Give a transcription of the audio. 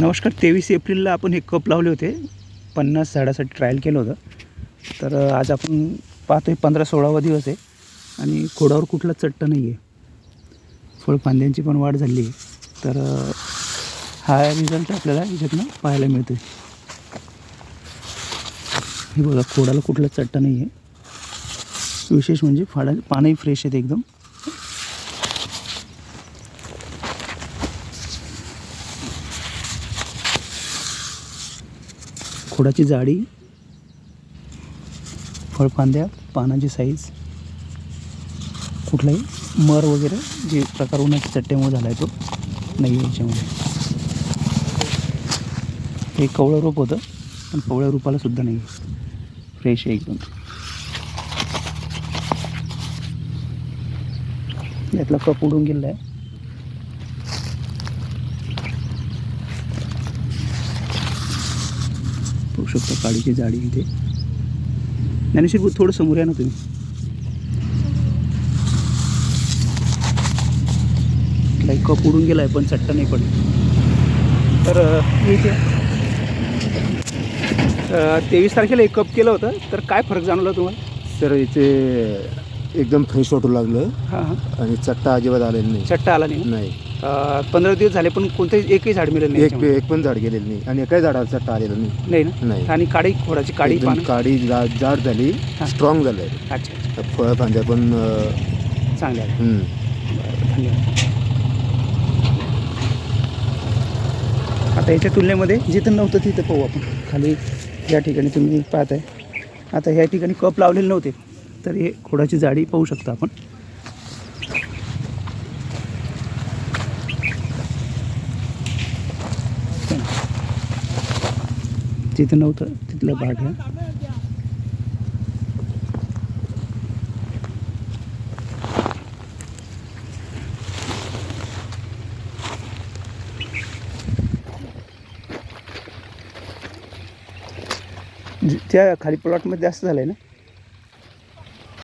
नमस्कार तेवीस एप्रिलला आपण हे कप लावले होते. पन्नास झाडासाठी ट्रायल केलं होतं. तर आज आपण पाहतोय पंधरा सोळावा दिवस आहे आणि खोडावर कुठला चट्ट नाही आहे फळफांद्यांची पण वाढ झाली आहे. तर हा रिझल्ट आपल्याला याच्यातनं पाहायला मिळतो आहे हे बघा खोडाला कुठला चट्टा नाही आहे विशेष म्हणजे फाडा पानही फ्रेश आहेत एकदम. खोडाची जाडी फळफांद्या पानाची साईज कुठलाही मर वगैरे जे प्रकार उन्हाच्या चट्ट्यामुळे झाला आहे तो नाही याच्यामुळे याच्यामध्ये. हे कवळं रूप होतं पण कवळ्या रूपाला सुद्धा नाही. फ्रेश आहे एकदम. यातला कप उडून गेलेला आहे. पाहू शकता काडीची जाडी इथे. ज्ञानेश्वर भाऊ, थोडं समोर या ना तुम्ही. लाईक कप उडून गेला आहे पण चट्टा नाही पडला. तर इथे तेवीस तारखेला एक कप केलं होतं. तर काय फरक जाणवला तुम्हाला? सर इथे एकदम फ्रेश वाटू लागलं. हां हां. आणि चट्टा अजिबात आलेला नाही. चट्टा आला नाही. पंधरा दिवस झाले पण कोणतंही एकही झाड मिळेल नाही एक याच्यामध्ये. एक पण झाड गेलेलं नाही. आणि एकाही झाडाला चट्टा आलेला नाही. नाही ना? नाही. आणि काडी खोडाची काडी एकदम पानं? काडी जा- जाड झाली हा. स्ट्रॉंग झालंय अच्छा अच्छा. फळ फांद्या पण अं, चांगले आहे हम्म. धन्यवाद. आता याच्या तुलनेमध्ये जिथं नव्हतं तिथं पाहू आपण. खाली या ठिकाणी तुम्ही पाहताय. आता ह्या ठिकाणी कप लावलेले नव्हते. तर हे खोडाची जाडी पाहू शकता आपण. तिथं नव्हतं तिथलं भाग आहे. त्या खाली प्लॉटमध्ये जास्त झालं आहे ना?